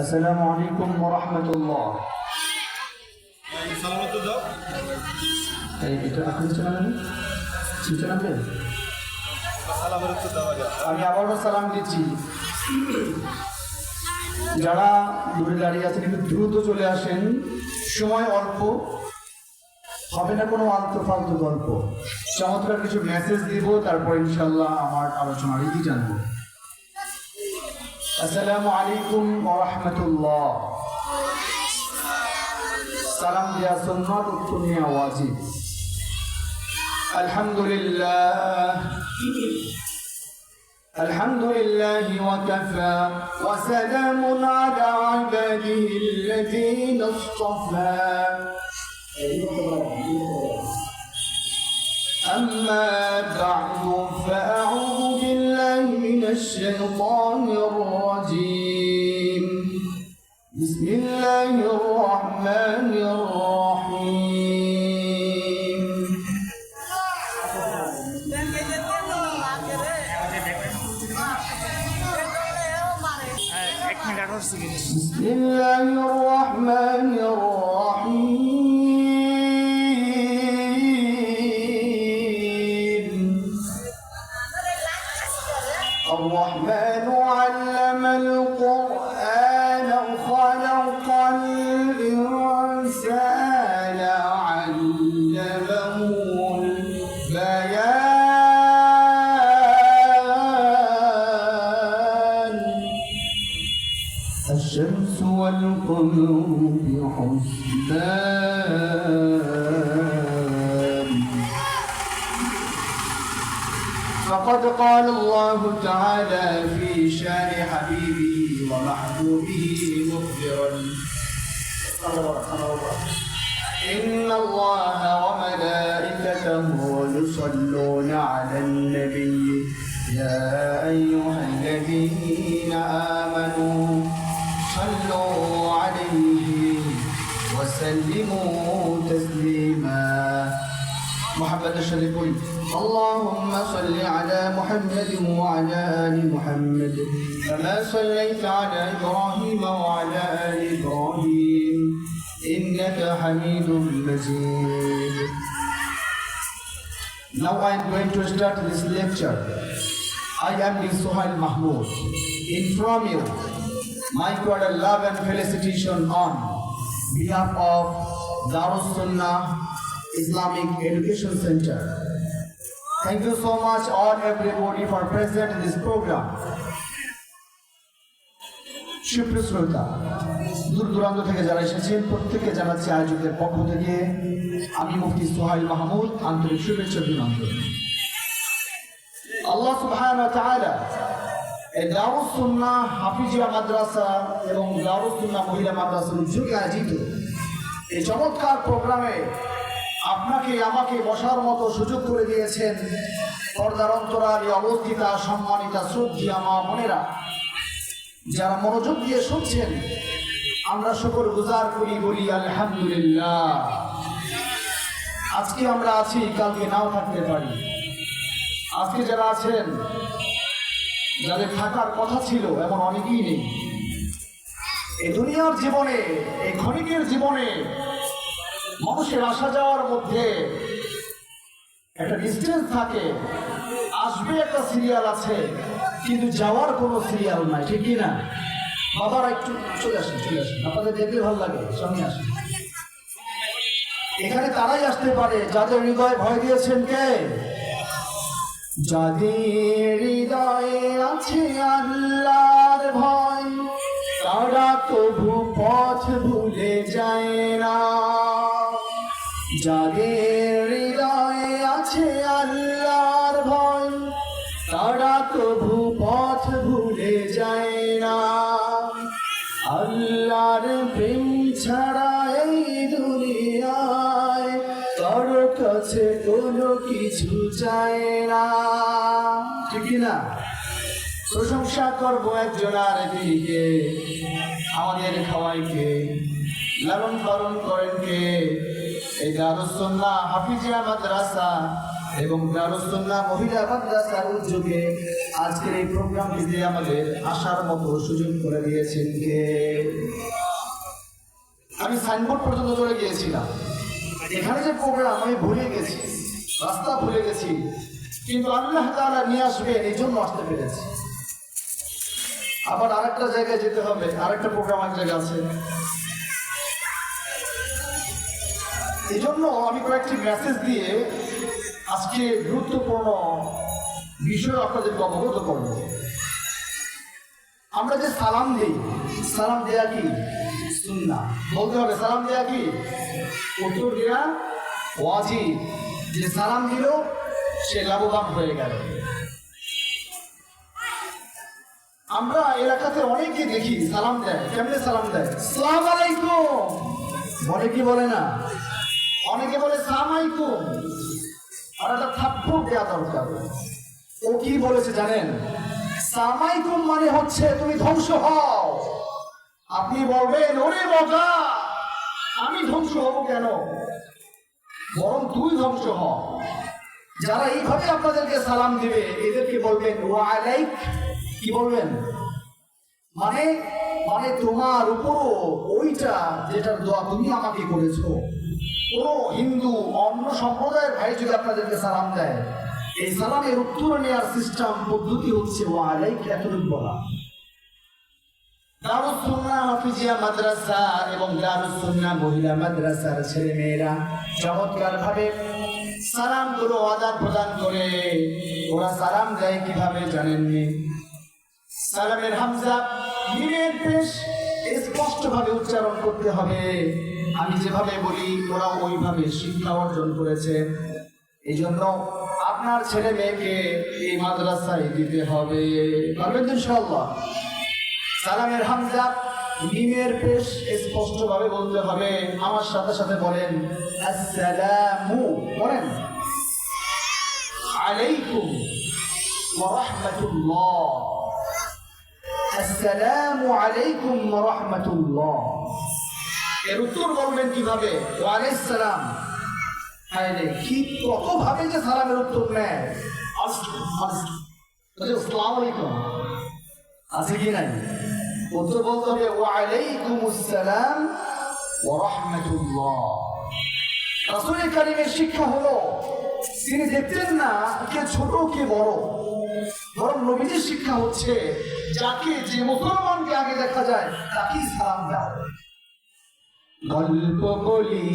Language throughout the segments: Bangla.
আসসালামু আলাইকুম রাহমাতুল্লাহ। এটা আপনি চালাবেন চালাবেন আমি আবারও সালাম দিচ্ছি। যারা দূরে দাঁড়িয়ে আছেন একটু দ্রুত চলে আসেন। সময় অল্প। হবে না কোনো আলতু ফালতু গল্প। চমৎকার কিছু মেসেজ দিব তারপর ইনশাল্লাহ আমার আলোচনার রীতি জানব। আসসালামু আলাইকুম ওয়া রাহমাতুল্লাহ সালাম দেয়া সুন্নাত উত্তর নেওয়া ওয়াজিব আলহামদুলিল্লাহ الحمد لله وكفى وسلام على عباده الذين اصطفى أما بعد فأعوذ بالله من الشيطان الرجيم. بسم الله الرحمن الرحيم. بسم الله الرحمن وسلموا تسليما. محمد الشريف اللهم صل على محمد وعلى آل محمد كما صليت على إبراهيم وعلى آل إبراهيم. إنك حميد مجيد. Now I am going to start this lecture. I am Suhail Mahmood. Inform you my cordial love and felicitation on. Behalf of Darus Sunnah Islamic Education Center. Thank you so much all everybody for present in this program. সুপ্রিয় শ্রোতা দূর দূরান্ত থেকে যারা এসেছেন প্রত্যেককে জানাচ্ছি আয়োজকের পক্ষ থেকে আমি মুফতি সোহাইল মাহমুদ আন্তরিক শুভেচ্ছা অভিনন্দন আল্লাহ সুবহান সুন্নাহ হাফিজিয়া মাদ্রাসা এবং দারুস মহিলা মাদ্রাসার উদ্যোগে আয়োজিত এই চমৎকার প্রোগ্রামে আপনাকে, আমাকে বসার মতো সুযোগ করে দিয়েছেন পর্দার অন্তরালে অবস্থিতা সম্মানিতা শ্রদ্ধা মা বোনেরা। যারা মনোযোগ দিয়ে শুনছেন, আমরা সকল গুজার করি, বলি আলহামদুলিল্লাহ। আজকে আমরা আছি, কালকে নাও থাকতে পারি। আজকে যারা আছেন যাদের থাকার কথা ছিল এমন অনেকেই নেই। এই দুনিয়ার জীবনে এই ক্ষণিকের জীবনে মানুষের আসা যাওয়ার মধ্যে একটা ডিস্টেন্স থাকে। আসবে একটা সিরিয়াল আছে, কিন্তু যাওয়ার কোনো সিরিয়াল নাই, ঠিক না? বাবারা একটু চলে আসেন চলে আসেন। আপনাদের দেখলে ভালো লাগে, সঙ্গে আসেন। এখানে তারাই আসতে পারে, যাদের হৃদয় ভয় দিয়েছেন কে? যাদের হৃদয়ে আছে আল্লাহর ভয় তারা তবু পথ ভুলে যায় না। যাদের চায় না। ঠিক না প্রশংসা করব একজন আর দিকে। আমাদের খাওয়াইকে লালন পালন করেন কে? এই দারুসন্না হাফিজিয়া মাদ্রাসা এবং দারুসুন্নাহ মহিলা মাদ্রাসার উদ্যোগে আজকের এই প্রোগ্রামটিতে আমাদের আসার মতো সুযোগ করে দিয়েছেন কে? আমি সাইনবোর্ড পর্যন্ত চলে গিয়েছিলাম। এখানে যে প্রোগ্রাম, আমি ভুলে গেছি। রাস্তা ভুলে গেছি। কিন্তু আল্লাহ তাআলা নিয়ে আসবে, এই জন্য আসতে পেরেছি। আবার আরেকটা জায়গায় যেতে হবে, আরেকটা প্রোগ্রাম এক জায়গায় আছে। এই জন্য আমি কয়েকটি মেসেজ দিয়ে আজকে গুরুত্বপূর্ণ বিষয় আপনাদেরকে অবগত করব। আমরা যে সালাম দিই, সালাম দেয়া কি? সুন্না বলতে হবে সালাম দেয়া কি? উত্তর দেয়া ওয়াজিব। যে সালাম দিল, সে লাভবান হয়ে গেল। আমরা এলাকাতে অনেকে দেখি সালাম দেয়, কেমনে সালাম দেয়? সালাম আলাইকুম। বলে কি বলে না? অনেকে বলে, সালাম আলাইকুম। আর একটা থাপ্পড় দেওয়া দরকার। ও কি বলেছে জানেন? সামাইকুম মানে হচ্ছে তুমি ধ্বংস হও। আপনি বলবেন, ওরে মজা আমি ধ্বংস হব কেন? বরং তুই ধ্বংস হ। যারা এইভাবে আপনাদেরকে সালাম দিবে, এদেরকে বলবেন, ওয়ালাইক কি বলবেন? মানে মানে তোমার উপরও ওইটা যেটার দোয়া তুমি আমাকে করেছ। কোনো হিন্দু, অন্য সম্প্রদায়ের ভাই যদি আপনাদেরকে সালাম দেয়, এই সালামের উত্তর নেওয়ার সিস্টেম পদ্ধতি হচ্ছে ওয়ালাইক এতটুকু বলা। দারুসুন্নাহ হাফিজিয়া মাদ্রাসা এবং মহিলা মাদ্রাসার ভাবে আদান প্রদান করে। ওরা সালাম দেয় জানেননি? সালামের হামজা মিমের পেশ স্পষ্ট ভাবে উচ্চারণ করতে হবে। আমি যেভাবে বলি, ওরা ওইভাবে শিক্ষা অর্জন করেছে। এই জন্য আপনার ছেলে মেয়েকে এই মাদ্রাসায় দিতে হবে। পারবেন তো ইনশাআল্লাহ? সালামের হামজা মিমের পেশ স্পষ্ট ভাবে বলতে হবে। আমার সাথে সাথে বলেন আসসালামু বলেন। আলাইকুম ওয়া রাহমাতুল্লাহ। আসসালামু আলাইকুম ওয়া রাহমাতুল্লাহ। এর উত্তর বলবেন কীভাবে? ওয়া সালাম। হায় রে কি কত ভাবে যে সালামের উত্তর নেয়। আসসালামু আলাইকুম। আছে কি নাই? উত্তর বলতে হবে, ওয়া আলাইকুম আসসালাম ওয়া রাহমাতুল্লাহ। শিক্ষা হলো, তিনি দেখতেন না কে ছোট, কে বড়। বরং নবীজির শিক্ষা হচ্ছে, যাকে যে মুসলমানকে আগে দেখা যায়, তাকেই সালাম দাও গল্প বলি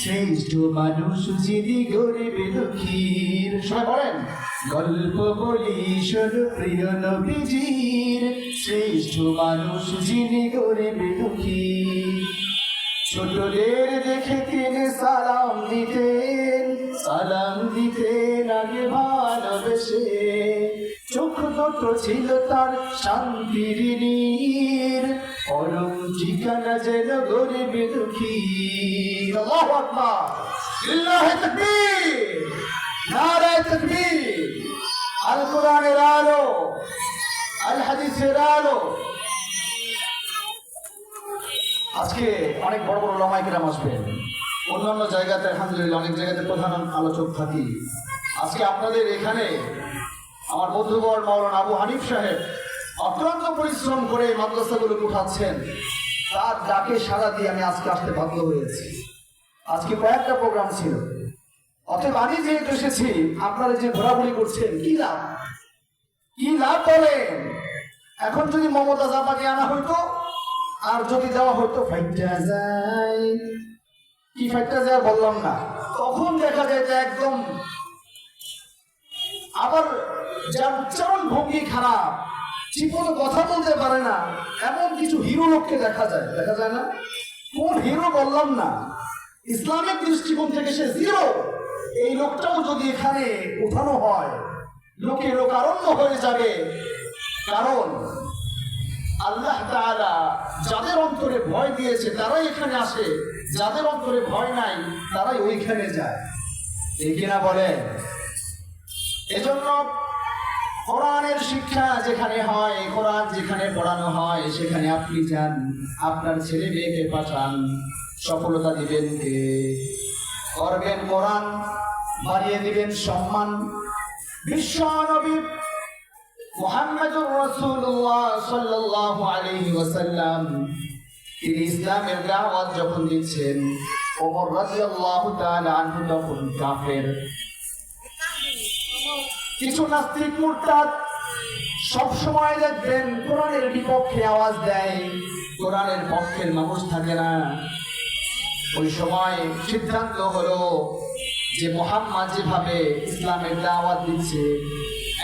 শ্রেষ্ঠ মানুষ যিনি গরিব দুঃখীর। সবাই বলেন গল্প বলি শোনো প্রিয় নবীজির, শ্রেষ্ঠ মানুষ যিনি গরিব দুঃখী। ছোটদের দেখে তিনি সালাম দিতেন সালাম দিতেন আগে ভালোবেসে। চোখ দুটো ছিল তার শান্তির নীর, পরম ঠিকানা যেন গরিব দুঃখী। আল্লাহু আকবার। নারায়ে তাকবীর। আল কোরআনের আলো, আল হাদিসের আলো। আজকে অনেক বড় বড় লমাইকেরাম আসবেন অন্যান্য জায়গাতে, আলহামদুলিল্লাহ, অনেক জায়গাতে প্রধান আলোচক থাকি। আজকে আপনাদের এখানে আমার বন্ধুবর মাওলানা আবু হানিফ সাহেব অক্লান্ত পরিশ্রম করে মাদ্রাসাগুলো উঠাচ্ছেন। তার ডাকে সাড়া দিয়ে আমি আজকে আসতে বাধ্য হয়েছি। আজকে কয়েকটা প্রোগ্রাম ছিল। অতএব আমি যেহেতু এসেছি, আপনারা যে ঘোরাঘুরি করছেন, কি লাভ? কি লাভ বলেন? এখন যদি মমতা জাপাকে আনা হইতো, আর যদি দেওয়া হইতো, ফাইটটা যায় কি ফাইটটা যায় বললাম না। তখন দেখা যায় যে একদম আবার যার উচ্চারণ ভঙ্গি খারাপ ঠিকমতো কথা বলতে পারে না। এমন কিছু হিরো লোককে দেখা যায়। দেখা যায় না? কোন হিরো বললাম না। ইসলামিক দৃষ্টিকোণ থেকে সে জিরো এই লোকটাও যদি এখানে উঠানো হয় লোকে লোকারণ্য হয়ে যাবে। কারণ আল্লাহ যাদের অন্তরে ভয় দিয়েছে, তারাই এখানে আসে। যাদের অন্তরে ভয় নাই, তারাই ওইখানে যায়। এই কিনা বলে এজন্য কোরআনের শিক্ষা যেখানে হয়, কোরআন যেখানে পড়ানো হয়, সেখানে আপনি যান। আপনার ছেলে মেয়েকে পাঠান সফলতা দিবেন কে? করবেন কোরআন, বাড়িয়ে দিবেন সম্মান। বিশ্ব নবী মুহাম্মদুর রাসূলুল্লাহ সাল্লাল্লাহু আলাইহি ওয়াসাল্লাম, তিনি ইসলামের দাওয়াত যখন দিচ্ছেন, ওমর রাদিয়াল্লাহু তাআলা আনহু তখন কাফের। কিছু নাস্তিক মুরতাদ সব সময় দেখবেন কোরআনের বিপক্ষে আওয়াজ দেয়, কোরআনের পক্ষের মানুষ থাকে না। ওই সময় সিদ্ধান্ত হলো যে মোহাম্মদ যেভাবে ইসলামের দাওয়াত দিচ্ছে,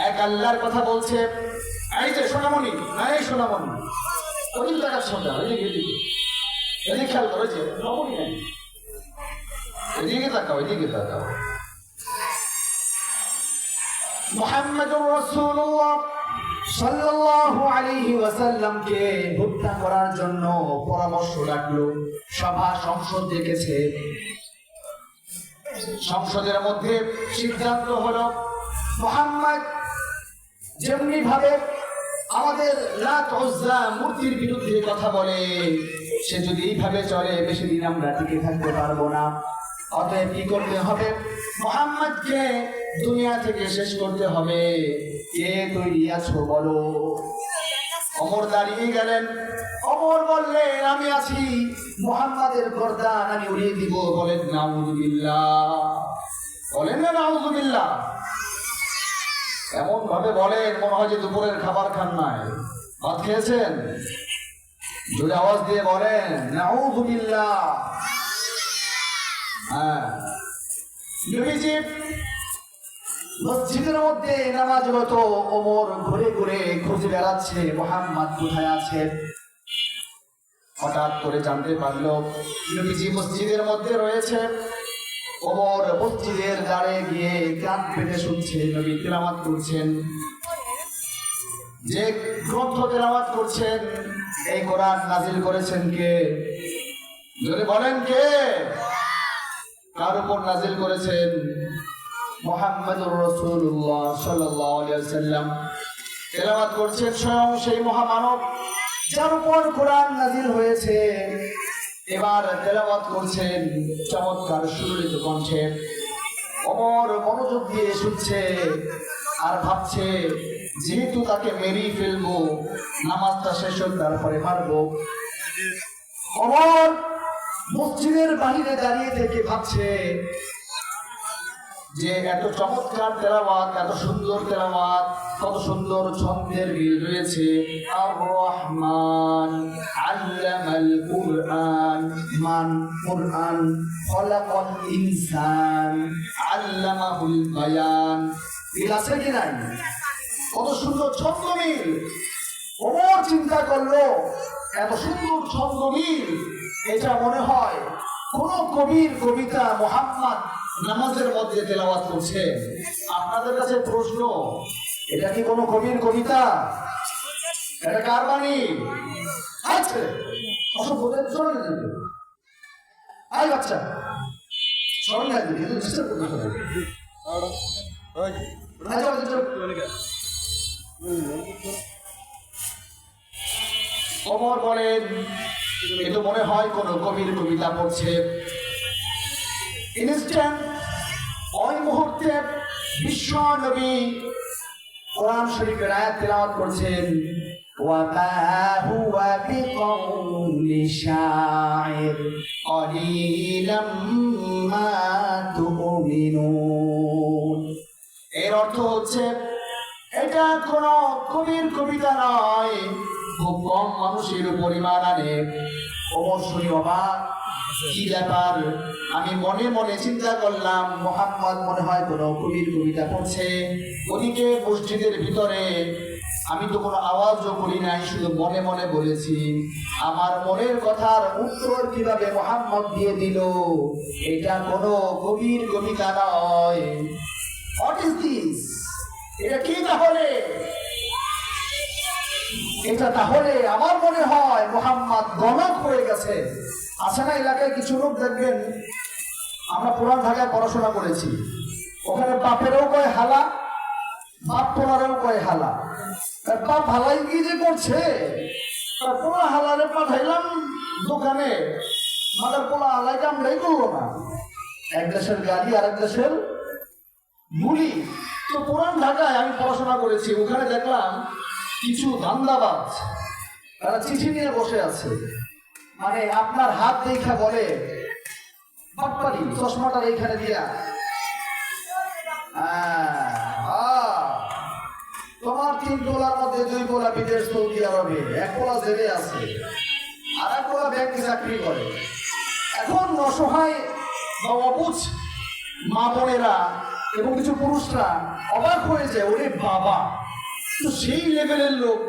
এক আল্লাহর কথা বলছে, এই যে সোনামণি, এই সোনামণি। ওই জায়গা শোনা এদিকে এদিকে এদিকে খেয়াল করো যে এদিকে তাকাও এদিকে তাকাও। মোহাম্মদুর রাসূলুল্লাহ সাল্লাল্লাহু আলাইহি ওয়াসাল্লামকে হত্যা করার জন্য পরামর্শ রাখল। সভা সংসদ ডেকেছে। সংসদের মধ্যে সিদ্ধান্ত হলো, মোহাম্মদ যেমনি ভাবে আমাদের লাত উজ্জা মূর্তির বিরুদ্ধে কথা বলে, সে যদি এইভাবে চলে বেশি দিন আমরা টিকে থাকতে পারব না। অতএব কি করতে হবে? মোহাম্মদকে দুনিয়া থেকে শেষ করতে হবে। কে তৈরি আছো বলো? অমর দাঁড়িয়ে গেলেন। অমর বললেন, আমি আছি। মোহাম্মদের গর্দান আমি উড়িয়ে দিব। বলেন, নাউজুবিল্লাহ। বলেন না, নাউজুবিল্লাহ। এমন ভাবে বলেন, মনে হয় যে দুপুরের খাবার খান নাই। ভাত খেয়েছেন? জোরে আওয়াজ দিয়ে বলেন, নাউজুবিল্লাহ। হ্যাঁ। মসজিদের মধ্যে নামাজ নামাজরত ওমর ঘুরে ঘুরে খুঁজে বেড়াচ্ছে, মোহাম্মদ কোথায় আছে? হঠাৎ করে জানতে পারল, নবীজি মসজিদের মধ্যে রয়েছে। ওমর মসজিদের দ্বারে গিয়ে কান পেতে শুনছে, নবী তেলামাত করছেন। যে গ্রন্থ তেলামাত করছেন, এই কোরআন নাজিল করেছেন কে? যদি বলেন কে? কার উপর নাজিল করেছেন? মোহাম্মদুর রসুল্লাহ ওয়াসাল্লাম। তেলাওয়াত করছেন স্বয়ং সেই মহামানব, যার উপর কোরআন নাজিল হয়েছে। এবার তেলাওয়াত করছেন চমৎকার সুললিত কণ্ঠে। অমর মনোযোগ দিয়ে শুনছে আর ভাবছে, যেহেতু তাকে মেরেই ফেলব, নামাজটা শেষ হোক, তারপরে মারবো। অমর মসজিদের বাহিরে দাঁড়িয়ে থেকে ভাবছে যে এত চমৎকার তেলাওয়াত, এত সুন্দর তেলাওয়াত, কত সুন্দর ছন্দের মিল রয়েছে। আর রহমান আল্লামাল কুরআন, মান কুরআন, খলাকাল ইনসান, আল্লামাহুল বায়ান। মিল আছে কি নাই? কত সুন্দর ছন্দ মিল। ওমর চিন্তা করল, এত সুন্দর ছন্দ মিল, এটা মনে হয় কোন কবির কবিতা মোহাম্মদ নামাজের মধ্যে তেলাওয়াত করছে, আপনাদের কাছে প্রশ্ন, এটা কি কোনো কবির কবিতা? এটা কার বাণী? আছে। অসভ্যদের আই বাচ্চা। কিন্তু ডিস্টার্ব করতে আচ্ছা। অমর বলেন, এ তো মনে হয় কোন কবির কবিতা পড়ছে। ইনস্ট্যান্ট ওই মুহূর্তে বিশ্ব নবী কোরআন শরীফের আয়াত তেলাওয়াত করছেন وما هو بقول شاعر قليلا ما تؤمنون এর অর্থ হচ্ছে এটা কোন কবির কবিতা নয় খুব কম মানুষের পরিমাণ আনে অবশ্যই অবাক কি ব্যাপার? আমি মনে মনে চিন্তা করলাম, মোহাম্মদ মনে হয় কোনো কবির কবিতা পড়ছে। ওদিকে মসজিদের ভিতরে আমি তো কোনো আওয়াজও করি নাই, শুধু মনে মনে বলেছি, আমার মনের কথার উত্তর কীভাবে মোহাম্মদ দিয়ে দিল? এটা কোনো কবির কবিতা নয়। দিস এটা কি তাহলে? এটা তাহলে আমার মনে হয় মোহাম্মদ গণক হয়ে গেছে। আছে না এলাকায় কিছু লোক দেখবেন, আমরা পুরান ঢাকায় পড়াশোনা করেছি। ওখানে বাপেরও কয় হালা, বাপ পোলারেও কয় হালা। বাপ হালাই কি যে করছে? তার পোলা হালারে পাঠাইলাম দোকানে। মাদার পোলা হালাই আমরাই করল না। এক দেশের গালি আর এক দেশের বুলি তো পুরান ঢাকায় আমি পড়াশোনা করেছি, ওখানে দেখলাম কিছু ধান্দাবাজ, তারা চিঠি নিয়ে বসে আছে। মানে আপনার হাত দেখা বলে। বাটপারি চশমাটার এইখানে দিয়া। আহ, তোমার তিন গোলার মধ্যে দুই গোলা বিদেশ সৌদি আরবে এক গোলা জেলে আছে আর এক গোলা ব্যাংকে চাকরি করে। এখন অসহায় বা অবুঝ মা বোনেরা এবং কিছু পুরুষরা অবাক হয়ে যায় ওরে বাবা তো সেই লেভেলের লোক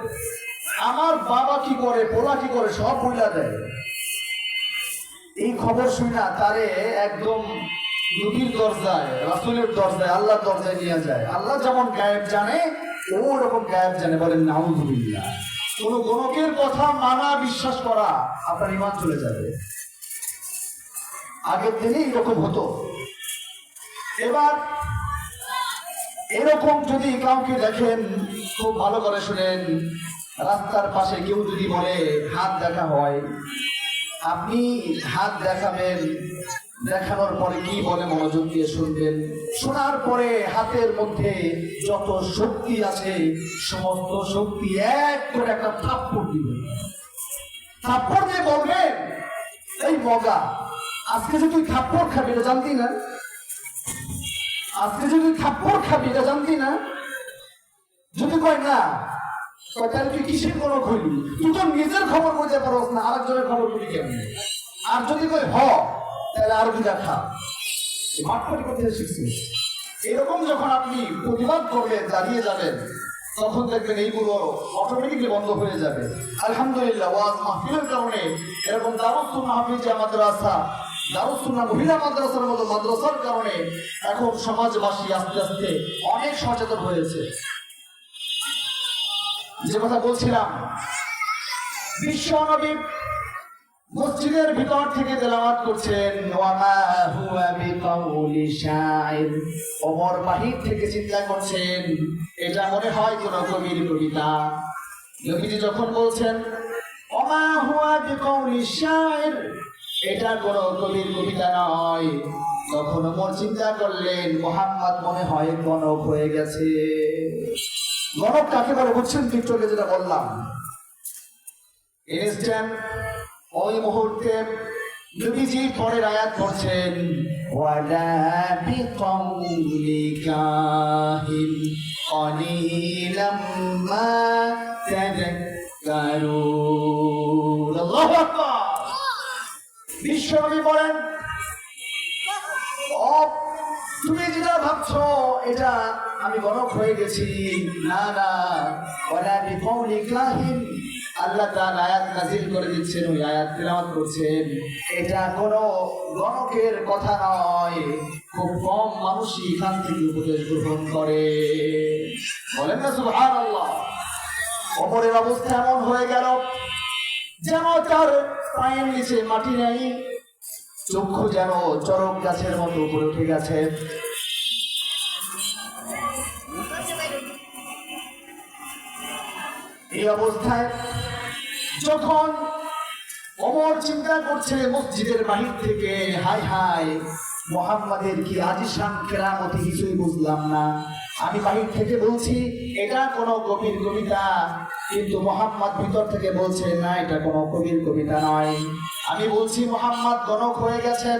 আমার বাবা কি করে, পোলা কি করে, সব বইলা দেয়। এই খবর শুনা তারে একদম নদীর দরজায়, রাসুলের দরজায়, আল্লাহর দরজায় নিয়ে যায়। আল্লাহ যেমন গায়েব জানে, ও ওরকম গায়েব জানে, বলেন, নাউজুবিল্লাহ। কোন গণকের কথা মানা, বিশ্বাস করা আপনার ইমান চলে যাবে। আগের দিনে এরকম হতো। এবার এরকম যদি কাউকে দেখেন, খুব ভালো করে শুনেন রাস্তার পাশে কেউ যদি বলে, হাত দেখা হয়। আপনি হাত দেখাবেন, দেখানোর পরে কি বলে মনোযোগ দিয়ে শুনবেন? শোনার পরে হাতের মধ্যে যত শক্তি আছে, সমস্ত শক্তি এক করে একটা থাপ্পড় দিবেন। থাপ্পড় দিয়ে বলবেন, এই মগা, আজকে যে তুই থাপ্পড় খাবি, এটা জানতি না? আজকে যে তুই থাপ্পড় খাবি, এটা জানতি না? যদি কয়, না তুই কিসের কোনো তুই তো নিজের খবর না, আরেকজনের খবর কেমন? আর যদি কয়, হ, তাহলে আরও খা মাঠপাটি করতে শিখছিস? এরকম যখন আপনি প্রতিবাদ দাঁড়িয়ে যাবেন, তখন দেখবেন এইগুলো অটোমেটিকলি বন্ধ হয়ে যাবে। আলহামদুলিল্লাহ, ওয়াজ মাহফিলের কারণে এরকম হাফিজিয়া মাদ্রাসা দারুসুন্না মহিলা মাদ্রাসার মতো মাদ্রাসার কারণে এখন সমাজবাসী আস্তে আস্তে অনেক সচেতন হয়েছে। যে কথা বলছিলাম, বিশ্ব নবী মসজিদের ভিতর থেকে তেলাওয়াত করছেন ওয়ামা বাহির থেকে চিন্তা করছেন, এটা মনে হয় কোন কবির কবিতা? নবীজি যখন বলছেন, ওমা হুয়া বিকাউলি শাইর, এটা কোন কবির কবিতা নয়। তখন ওমর চিন্তা করলেন, মোহাম্মদ মনে হয় গণক হয়ে গেছে। গণক কাকে বলে বুঝছেন টিকটকে যেটা বললাম ইনস্ট্যান্ট ওই মুহূর্তে নবীজি পরের আয়াত করছেন ওয়ালা বিকাউলি কাহিন قليلا ما تذكرون আল্লাহু আকবার বিশ্বনবী বলেন তুমি যেটা ভাবছ, এটা আমি গণক হয়ে গেছি। না না ওলা বিকৌলি কাহিন আল্লাহ তাআলা আয়াত নাজিল করে দিচ্ছেন, ওই আয়াত তেলাওয়াত করছেন। এটা কোনো গণকের কথা নয়, খুব কম মানুষই এখান থেকে উপদেশ গ্রহণ করে। বলেন না, সুবহানাল্লাহ। অপরের অবস্থা এমন হয়ে গেল, যেন তার পায়ের নিচে মাটি নেই। চক্ষু যেন চরক গাছের মতো উপরে উঠে গেছে। এই অবস্থায় যখন অমর চিন্তা করছে মসজিদের বাহির থেকে, হাই হাই, মোহাম্মদের কি আজিসান কেরামতি কিছুই বুঝলাম না। আমি বাহির থেকে বলছি, এটা কোনো কবির কবিতা, কিন্তু মোহাম্মদ ভিতর থেকে বলছে, না, এটা কোনো কবির কবিতা নয়। আমি বলছি, মোহাম্মদ গণক হয়ে গেছেন।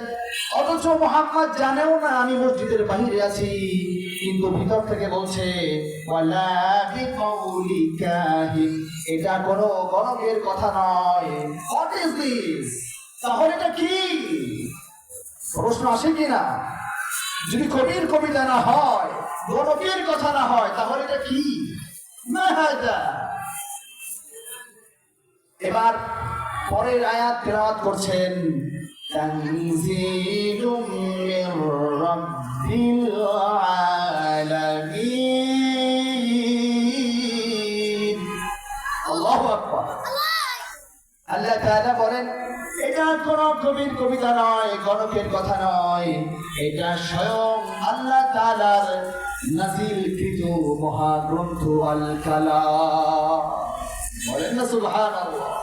অথচ মোহাম্মদ জানেও না আমি মসজিদের বাহিরে আছি। কিন্তু ভিতর থেকে বলছে এটা কোনো গণকের কথা নয়। তাহলে এটা কি? প্রশ্ন আসে কি না? যদি কবির কবিতা না হয়, গণকের কথা না হয়, তাহলে এটা কি? না। এবার পরের আয়াত তেলাওয়াত করছেন, তানজিলুম মির রাব্বিল আলামিন। আল্লাহু আকবার। আল্লাহ তাআলা বলেন, এটা কোন কবির কবিতা নয়, গণকের কথা নয়। এটা স্বয়ং আল্লাহ তাআলার নাজিলকৃত মহাগ্রন্থ আল কালাম বলেন না, সুবহানাল্লাহ।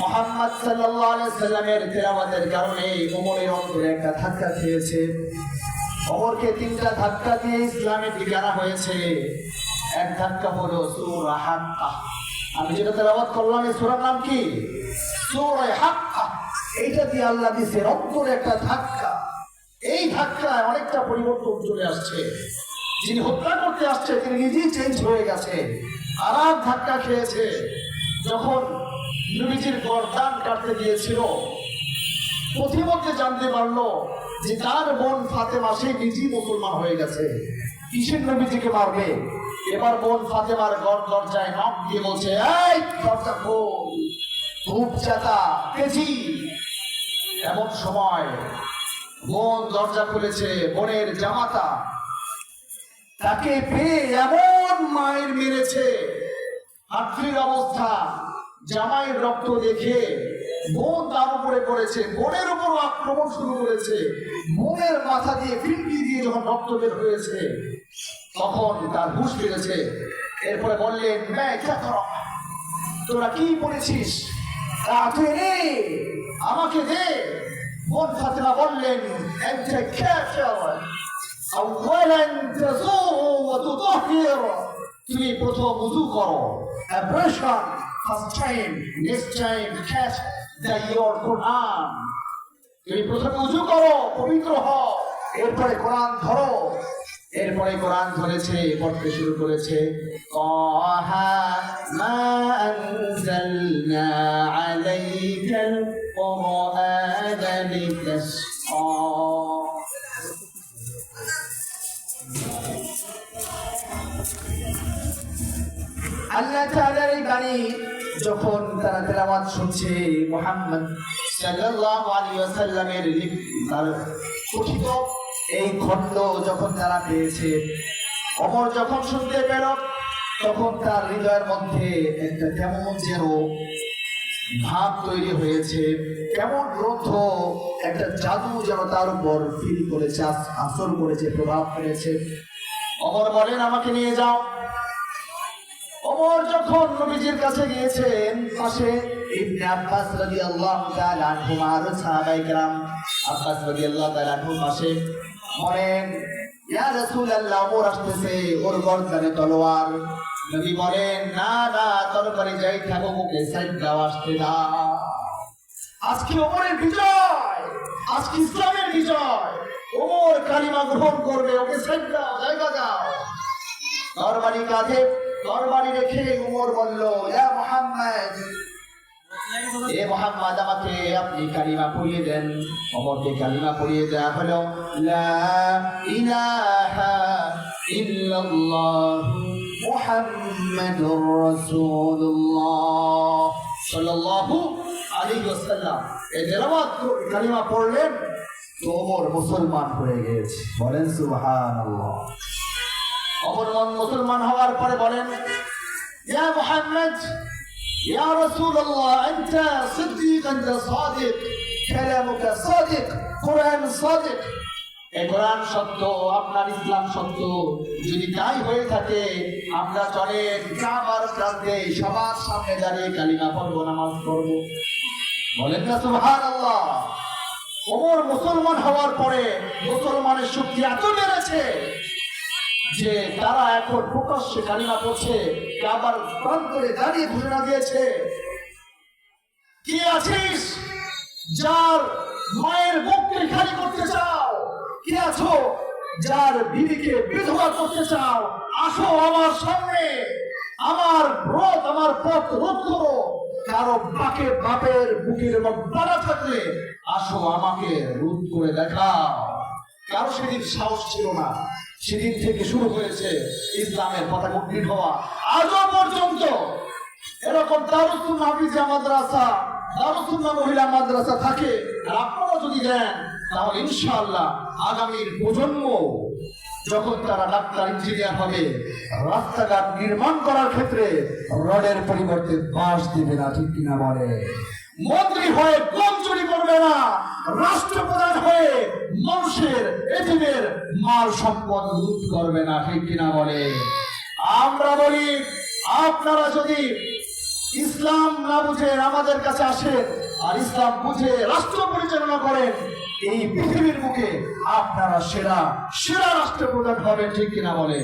মোহাম্মদ সাল্লাল্লাহু আলাইহি সাল্লামের তেলাওয়াতের কারণে ওমরের অন্তরে একটা ধাক্কা খেয়েছে। ওমরকে তিনটা ধাক্কা দিয়ে ইসলামের দিকে আনা হয়েছে। এক ধাক্কা হলো সূরা হাক্কা। আমি যেটা তেলাওয়াত করলাম, এই সূরার নাম কি? সূরা হাক্কা। এইটা দিয়ে আল্লাহ দিছে অন্তরে একটা ধাক্কা। এই ধাক্কায় অনেকটা পরিবর্তন চলে আসছে। যিনি হত্যা করতে আসছে, তিনি নিজেই চেঞ্জ হয়ে গেছে। আর ধাক্কা খেয়েছে। যখন নবীজির গরদান কাটতে গিয়েছিল। প্রতিমধ্যে জানতে পারল যে তার বোন ফাতেমা, সে নিজেই মুসলমান হয়ে গেছে। কিসের নবীজিকে মারবে? এবার বোন ফাতেমার গড় দরজায় নখ দিয়ে বলছে, এই দরজা ধূপ চাতা, তেজি। এমন সময় বোন দরজা খুলেছে বোনের জামাতা। তাকে পেয়ে এমন মায়ের মেরেছে। আত্মীর অবস্থা জামাইয়ের রক্ত দেখে বোন তার উপরে পড়েছে, বোনের উপর আক্রমণ শুরু করেছে। বোনের মাথা দিয়ে ফিনকি দিয়ে যখন রক্ত বের হয়েছে, তখন তার হুশ ফেলেছে এরপরে বললেন তোরা কি করেছিস আমাকে দে। বোন ফাতেমা বললেন তুমি প্রথম উজু করো has changed, next time, catch the your Quran. তুমি প্রথমে উজু করো পবিত্র হও এরপরে কোরআন ধরো। এরপরে কোরআন ধরেছে পড়তে শুরু করেছে। কহা মা আনজালনা আলাইকাল কোরআন লিতাসকা আল্লাহ তাআলার এই বাড়ি যখন তারা তেলাওয়াত শুনছে, মুহাম্মদ সাল্লাল্লাহু আলাইহি ওয়াসাল্লামের তার কথিত এই খণ্ড যখন তারা পেয়েছে, অমর যখন শুনতে পেল, তখন তার হৃদয়ের মধ্যে একটা কেমন যেন ভাব তৈরি হয়েছে, কেমন গ্রন্থ একটা জাদু যেন তার উপর ফিল করেছে, আস- আসর করেছে, প্রভাব ফেলেছে। অমর বলেন, আমাকে নিয়ে যাও। ওমর যখন নবীজির কাছে গিয়েছেন পাশে, ইবনে আব্বাস রাদিয়াল্লাহু তাআলা আনহুমা, আর সাহাবায়ে কেরাম, আব্বাস রাদিয়াল্লাহু তাআলা আনহু পাশে বলেন, ইয়া রাসূলুল্লাহ, ওমর আসতেছে, ওর গর্দানে তলোয়ার। নবী বলেন, না না তরবারি যাই থাকো মুখে সাইড দাও, আসতে না আজকে ওমরের বিজয়, আজকে ইসলামের বিজয়। ওমর কালিমা গ্রহণ করবে, ওকে সাইড দাও, জায়গা দাও। তরবারি কাঁধে তরবারি রেখে উমর বলল ইয়া মুহাম্মদ, এ মোহাম্মদ আমাকে আপনি কালিমা পড়িয়ে দেন। অমরকে কালিমা পড়িয়ে দেওয়া হলো, লা ইলাহা ইল্লাল্লাহ মুহাম্মাদুর রাসূলুল্লাহ। সাল্লাল্লাহু আলাইহি ওয়াসাল্লাম এই তেলাওয়াত কালিমা পড়লেন, তো ওমর মুসলমান হয়ে গেছে। বলেন, সুবহানাল্লাহ। অপরমন মুসলমান হওয়ার পরে বলেন, ইয়া মুহাম্মদ, ইয়া রাসূলুল্লাহ আপনার ইসলাম সত্য। যদি তাই হয়ে থাকে, আমরা চলে সবার সামনে দাঁড়িয়ে কালিমা পড়ব, নামাজ পড়ব। বলেন না, সুবহানাল্লাহ। ওমর মুসলমান হওয়ার পরে মুসলমানের শক্তি এত বেড়েছে যে তারা এখন প্রকাশ্যে কালিমা করছে কাবার প্রান্তরে দাঁড়িয়ে ঘোষণা দিয়েছে। কি আছিস? যার মায়ের বুককে খালি করতে চাও। কি আছো? যার বিবিকে বিধবা করতে চাও। আসো আমার সামনে। আমার রোধ আমার পথ রোধ করো। কারও বাকে বাপের বুকের বাড়া থাকলে আসো আমাকে রোধ করে দেখাও। কারও সেদিন সাহস ছিল না। সেদিন থেকে শুরু হয়েছে ইসলামের পতাকা উদ্ভিদ হওয়া। আজও পর্যন্ত এরকম দারুসুল হাফিজা মাদ্রাসা দারুসুল্লাহ মহিলা মাদ্রাসা থাকে। আর আপনারা যদি দেন, তাহলে ইনশাআল্লাহ আগামীর প্রজন্ম যখন তারা ডাক্তার, ইঞ্জিনিয়ার হবে, রাস্তাঘাট নির্মাণ করার ক্ষেত্রে রডের পরিবর্তে বাঁশ দিবে না, ঠিক কিনা বলে? মন্ত্রী হয়ে কম চুরি করবে না। রাষ্ট্রপ্রধান হয়ে মানুষের এটিমের মাল সম্পদ লুট করবে না, ঠিক কিনা বলে? আমরা বলি, আপনারা যদি ইসলাম না বুঝে আমাদের কাছে আসেন আর ইসলাম বুঝে রাষ্ট্র পরিচালনা করেন, এই পৃথিবীর মুখে আপনারা সেরা সেরা রাষ্ট্রপ্রধান হবেন, ঠিক কিনা বলে?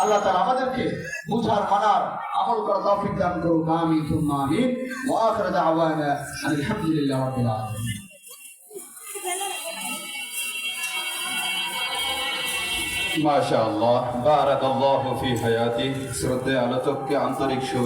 আল্লাহ তাআলা আমাদেরকে বুঝার, মানার, আমল করা তৌফিক দান করুক ওয়া আখির দাওয়ানা আলহামদুলিল্লাহি মাশাআল্লাহ। বারাকাল্লাহু ফি হায়াতি। শ্রদ্ধেয় আলোচককে আন্তরিক শুভেচ্ছা।